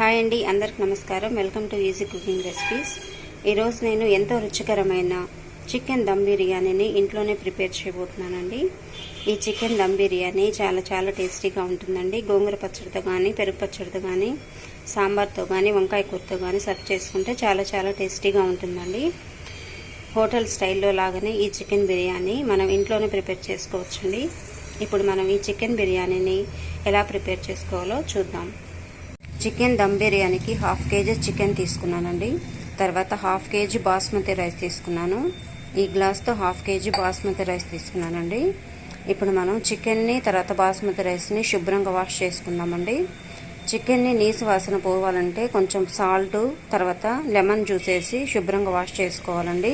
Hi అండి అందరికి నమస్కారం. Welcome to easy cooking recipes ఈరోజు నేను ఎంతో రుచికరమైన చికెన్ దమ్ బిర్యానీని ఇంట్లోనే ప్రిపేర్ చేయబోతున్నానండి. ఈ చికెన్ దమ్ బిర్యానీ చాలా చాలా టేస్టీగా ఉంటుందండి. గోంగూర పచ్చడితో కానీ పెరుగు పచ్చడితో కానీ సాంబార్తో కానీ వంకాయ కూరతో కానీ సర్వ్ చేసుకుంటే చాలా చాలా టేస్టీగా ఉంటుందండి. హోటల్ స్టైల్లో లాగానే ఈ చికెన్ బిర్యానీ మనం ఇంట్లోనే ప్రిపేర్ చేసుకోవచ్చండి. ఇప్పుడు మనం ఈ చికెన్ బిర్యానీని ఎలా ప్రిపేర్ చేసుకోవాలో చూద్దాం. చికెన్ దమ్ బిర్యానీకి హాఫ్ కేజీ చికెన్ తీసుకున్నానండి. తర్వాత హాఫ్ కేజీ బాస్మతి రైస్ తీసుకున్నాను. ఈ గ్లాస్తో హాఫ్ కేజీ బాస్మతి రైస్ తీసుకున్నానండి. ఇప్పుడు మనం చికెన్ని తర్వాత బాస్మతి రైస్ని శుభ్రంగా వాష్ చేసుకుందామండి. చికెన్ని నీసు వాసన పోవాలంటే కొంచెం సాల్ట్ తర్వాత లెమన్ జ్యూస్ వేసి శుభ్రంగా వాష్ చేసుకోవాలండి.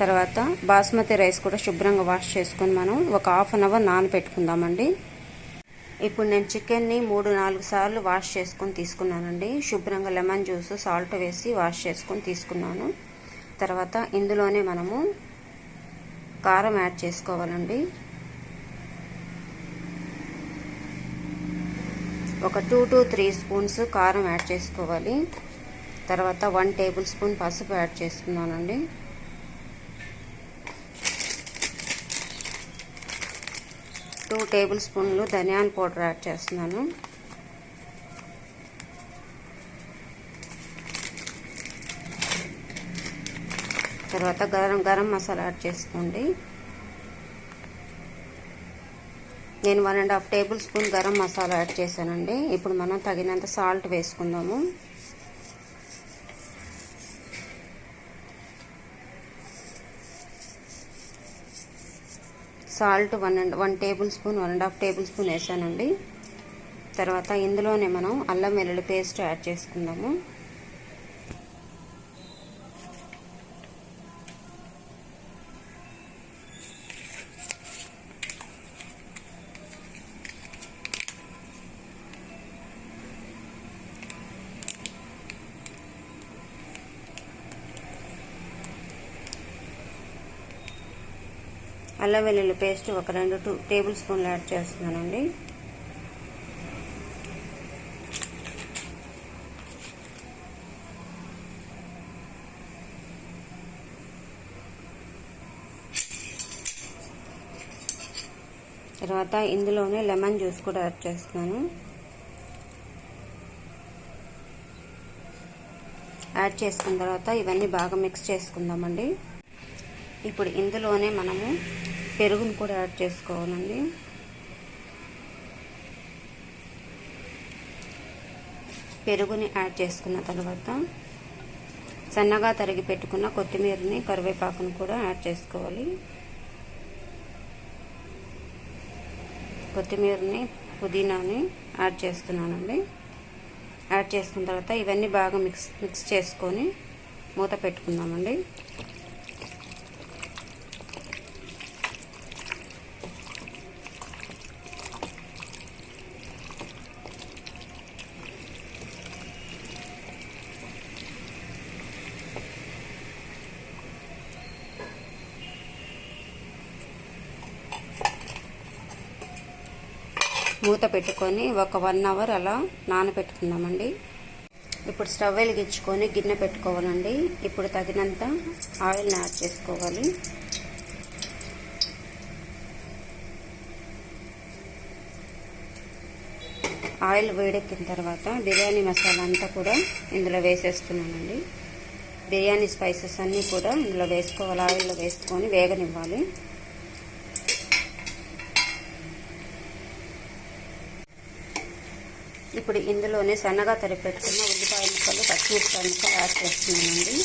తర్వాత బాస్మతి రైస్ కూడా శుభ్రంగా వాష్ చేసుకొని మనం ఒక హాఫ్ అన్ అవర్ నానబెట్టుకుందామండి. ఇప్పుడు నేను చికెన్ని మూడు నాలుగు సార్లు వాష్ చేసుకొని తీసుకున్నానండి. శుభ్రంగా లెమన్ జ్యూస్ సాల్ట్ వేసి వాష్ చేసుకొని తీసుకున్నాను. తర్వాత ఇందులోనే మనము కారం యాడ్ చేసుకోవాలండి. ఒక టూ టు త్రీ స్పూన్స్ కారం యాడ్ చేసుకోవాలి. తర్వాత వన్ టేబుల్ స్పూన్ పసుపు యాడ్ చేసుకున్నానండి. టూ టేబుల్ స్పూన్లు ధనియాల పౌడర్ యాడ్ చేస్తున్నాను. తర్వాత గరం గరం మసాలా యాడ్ చేసుకోండి. నేను one and half tablespoon garam masala add చేశానండి. ఇప్పుడు మనం తగినంత సాల్ట్ వేసుకుందాము. Salt one and one tablespoon one and half tablespoon వేసానండి. తర్వాత ఇందులోనే మనం అల్లం వెల్లుల్లి పేస్ట్ యాడ్ చేసుకుందాము. అల్లం వెల్లుల్లి పేస్ట్ ఒక రెండు టూ టేబుల్ స్పూన్లు యాడ్ చేస్తున్నానండి. తర్వాత ఇందులోనే లెమన్ జ్యూస్ కూడా యాడ్ చేస్తున్నాను. యాడ్ చేసుకున్న తర్వాత ఇవన్నీ బాగా మిక్స్ చేసుకుందామండి. ఇప్పుడు ఇందులోనే మనము పెరుగును కూడా యాడ్ చేసుకోవాలండి. పెరుగుని యాడ్ చేసుకున్న తర్వాత సన్నగా తరిగి పెట్టుకున్న కొత్తిమీరని కరివేపాకును కూడా యాడ్ చేసుకోవాలి. కొత్తిమీరని పుదీనాని యాడ్ చేస్తున్నానండి. యాడ్ చేసుకున్న తర్వాత ఇవన్నీ బాగా మిక్స్ మిక్స్ చేసుకొని మూత పెట్టుకుందామండి. మూత పెట్టుకొని ఒక వన్ అవర్ అలా నానబెట్టుకుందామండి. ఇప్పుడు స్టవ్ వెలిగించుకొని గిన్నె పెట్టుకోవాలండి. ఇప్పుడు తగినంత ఆయిల్ని యాడ్ చేసుకోవాలి. ఆయిల్ వేడెక్కిన తర్వాత బిర్యానీ మసాలా అంతా కూడా ఇందులో వేసేస్తున్నానండి. బిర్యానీ స్పైసెస్ అన్నీ కూడా ఇందులో వేసుకోవాలి ఆయిల్లో వేసుకొని వేగనివ్వాలి. ఇప్పుడు ఇందులోనే సన్నగా తరిపెట్టుకున్న ఉల్లిపాయ ముక్కలు పచ్చిమిరపకాయ ముక్కలు యాడ్ చేస్తున్నానండి.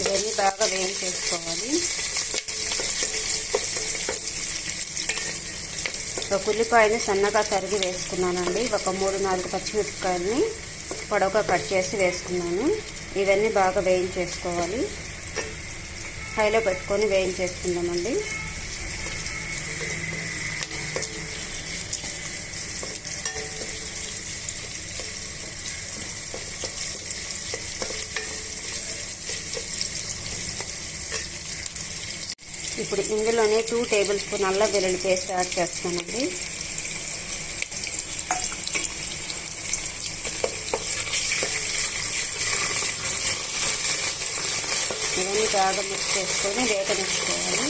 ఇవన్నీ బాగా వేయించేసుకోవాలి. ఒక ఉల్లిపాయని సన్నగా తరిగి వేసుకున్నానండి. ఒక మూడు నాలుగు పచ్చిమిరపకాయలని పొడవుగా కట్ చేసి వేసుకున్నాను. ఇవన్నీ బాగా వేయించేసుకోవాలి. హైలో పెట్టుకొని వేయించేసుకుందామండి. ఇప్పుడు ఇందులోనే టూ టేబుల్ స్పూన్ అల్లం వెల్లుల్లి పేస్ట్ యాడ్ చేస్తానండి ఇవన్నీ బాగా మిక్స్ చేసుకొని వేగనిచ్చుకోవాలి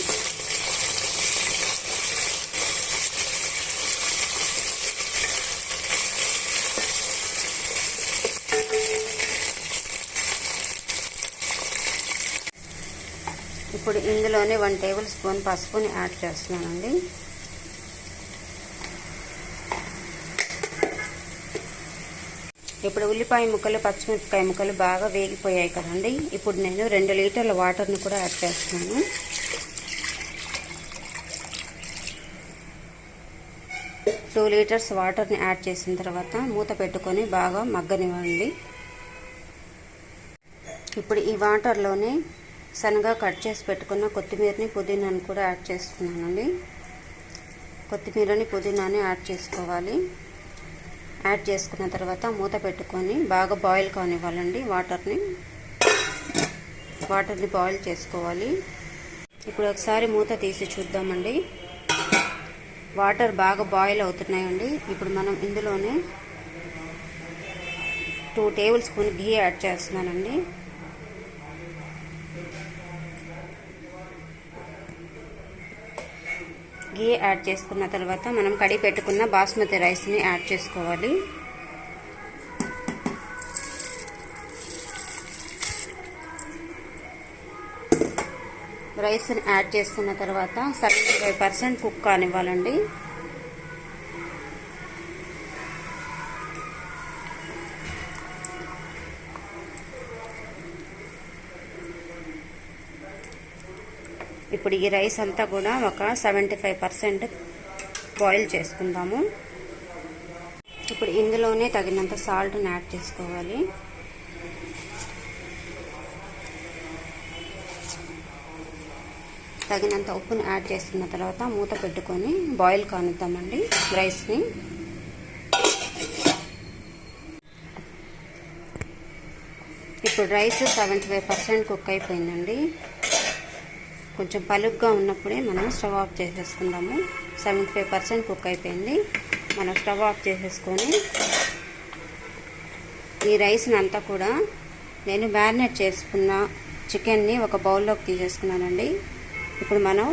ఇప్పుడు ఇందులోనే వన్ టేబుల్ స్పూన్ పసుపుని యాడ్ చేస్తున్నానండి. ఇప్పుడు ఉల్లిపాయ ముక్కలు పచ్చిమిరపకాయ ముక్కలు బాగా వేగిపోయాయి కదండి. ఇప్పుడు నేను రెండు లీటర్ల వాటర్ని కూడా యాడ్ చేస్తున్నాను. టూ లీటర్స్ వాటర్ని యాడ్ చేసిన తర్వాత మూత పెట్టుకొని బాగా మగ్గనివ్వండి. ఇప్పుడు ఈ వాటర్లోనే సన్నగా కట్ చేసి పెట్టుకున్న కొత్తిమీరని పుదీనాని కూడా యాడ్ చేస్తున్నానండి కొత్తిమీరని పుదీనాని యాడ్ చేసుకోవాలి. యాడ్ చేసుకున్న తర్వాత మూత పెట్టుకొని బాగా బాయిల్ కానివ్వాలండి. వాటర్ని వాటర్ని బాయిల్ చేసుకోవాలి. ఇప్పుడు ఒకసారి మూత తీసి చూద్దామండి. వాటర్ బాగా బాయిల్ అవుతున్నాయండి. ఇప్పుడు మనం ఇందులోనే టూ టేబుల్ స్పూన్ ఘీ యాడ్ చేస్తున్నానండి. ఘీ యాడ్ చేసుకున్న తర్వాత మనం కడిగి పెట్టుకున్న బాస్మతి రైస్ని యాడ్ చేసుకోవాలి. రైస్ని యాడ్ చేసుకున్న తర్వాత సెవెంటీ ఫైవ్ పర్సెంట్ కుక్ కానివ్వాలండి. ఇప్పుడు ఈ రైస్ అంతా కూడా ఒక సెవెంటీ ఫైవ్ పర్సెంట్ బాయిల్ చేసుకుందాము. ఇప్పుడు ఇందులోనే తగినంత సాల్ట్ని యాడ్ చేసుకోవాలి. తగినంత ఉప్పుని యాడ్ చేసుకున్న తర్వాత మూత పెట్టుకొని బాయిల్ కానిద్దామండి రైస్ని. ఇప్పుడు rice seventy five percent cook అయిపోయిందండి. కొంచెం పలుగ్గా ఉన్నప్పుడే మనం స్టవ్ ఆఫ్ చేసేసుకుందాము. సెవెంటీ ఫైవ్ పర్సెంట్ కుక్ అయిపోయింది. మనం స్టవ్ ఆఫ్ చేసేసుకొని ఈ రైస్ని అంతా కూడా నేను మ్యారినేట్ చేసుకున్న చికెన్ని ఒక బౌల్లోకి తీసేసుకున్నానండి. ఇప్పుడు మనం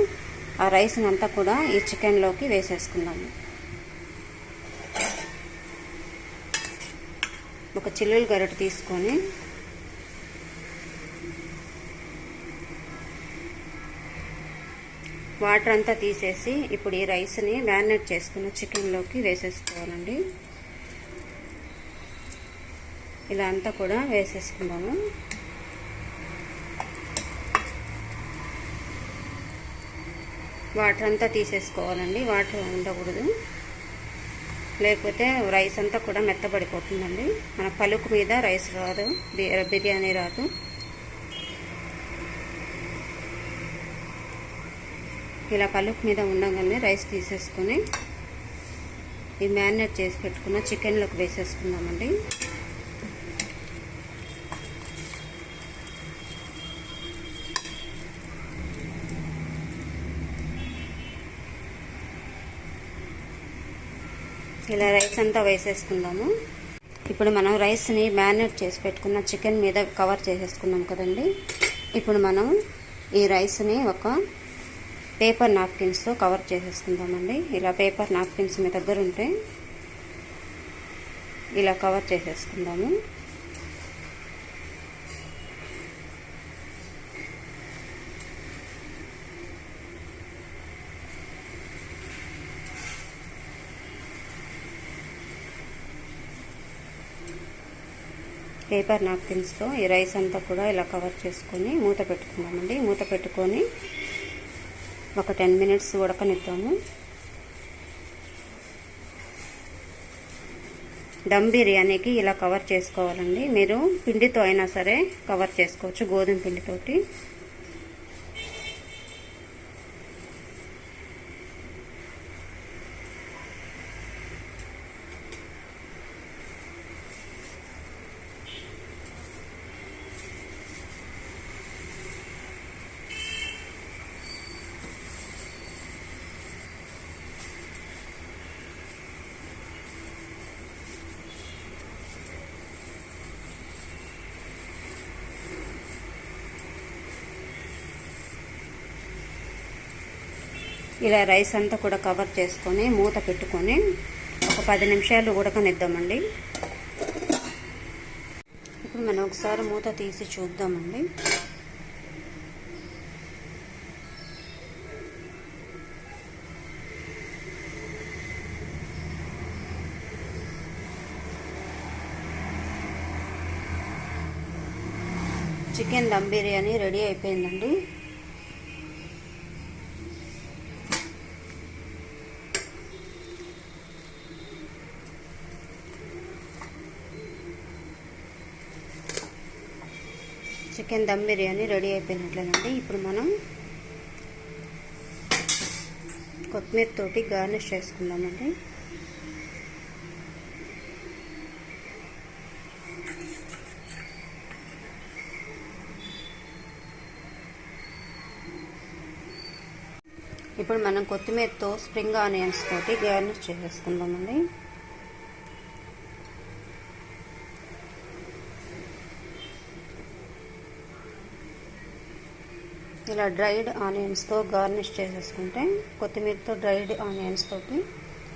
ఆ రైస్ని అంతా కూడా ఈ చికెన్లోకి వేసేసుకుందాము. ఒక చిల్లులు గరటి తీసుకొని వాటర్ అంతా తీసేసి ఇప్పుడు ఈ రైస్ని మ్యారినేట్ చేసుకున్న చికెన్లోకి వేసేసుకోవాలండి. ఇలా అంతా కూడా వేసేసుకుందాము. వాటర్ అంతా తీసేసుకోవాలండి వాటర్ ఉండకూడదు. లేకపోతే రైస్ అంతా కూడా మెత్తబడిపోతుందండి. మన పలుకు మీద రైస్ రాదు బిర్యానీ రాదు. ఇలా పలుకు మీద ఉండగానే రైస్ తీసేసుకొని ఈ మ్యారినేట్ చేసి పెట్టుకున్న చికెన్లోకి వేసేసుకుందామండి. ఇలా రైస్ అంతా వేసేసుకుందాము. ఇప్పుడు మనం రైస్ని మ్యారినేట్ చేసి పెట్టుకున్న చికెన్ మీద కవర్ చేసేసుకున్నాం కదండి. ఇప్పుడు మనం ఈ రైస్ని ఒక పేపర్ నాప్కిన్స్తో కవర్ చేసేసుకుందామండి. ఇలా పేపర్ నాప్కిన్స్ మీ దగ్గర ఉంటే ఇలా కవర్ చేసేసుకుందాము. పేపర్ నాప్కిన్స్తో ఈ రైస్ అంతా కూడా ఇలా కవర్ చేసుకొని మూత పెట్టుకుందామండి. మూత పెట్టుకొని ఒక టెన్ మినిట్స్ ఉడకనిద్దాము దమ్ బిర్యానీకి ఇలా కవర్ చేసుకోవాలండి. మీరు పిండితో అయినా సరే కవర్ చేసుకోవచ్చు గోధుమ పిండితోటి. ఇలా రైస్ అంతా కూడా కవర్ చేసుకొని మూత పెట్టుకొని ఒక పది నిమిషాలు ఉడకనిద్దామండి. ఇప్పుడు మనం ఒకసారి మూత తీసి చూద్దామండి. చికెన్ దమ్ బిర్యానీ రెడీ అయిపోయిందండి. చికెన్ దమ్ బిర్యానీ రెడీ అయిపోయినట్లేనండి. ఇప్పుడు మనం కొత్తిమీర తోటి గార్నిష్ చేసుకుందామండి. ఇప్పుడు మనం కొత్తిమీరతో స్ప్రింగ్ ఆనియన్స్ తోటి గార్నిష్ చేసేసుకుందామండి ఇలా డ్రైడ్ ఆనియన్స్తో గార్నిష్ చేసేసుకుంటే కొత్తిమీరతో డ్రైడ్ ఆనియన్స్ తోటి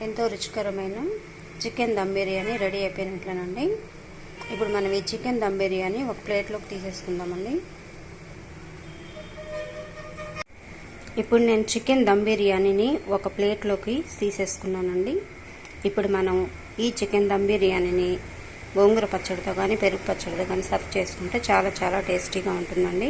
ఎంతో రుచికరమైన చికెన్ దమ్ బిర్యానీ రెడీ అయిపోయినట్లేనండి. ఇప్పుడు మనం ఈ చికెన్ దమ్ బిర్యానీ ఒక ప్లేట్లోకి తీసేసుకుందామండి. ఇప్పుడు నేను చికెన్ దమ్ బిర్యానీని ఒక ప్లేట్లోకి తీసేసుకున్నానండి. ఇప్పుడు మనం ఈ చికెన్ దమ్ బిర్యానీని గోంగూర పచ్చడితో కానీ పెరుగు పచ్చడితో కానీ సర్వ్ చేసుకుంటే చాలా చాలా టేస్టీగా ఉంటుందండి.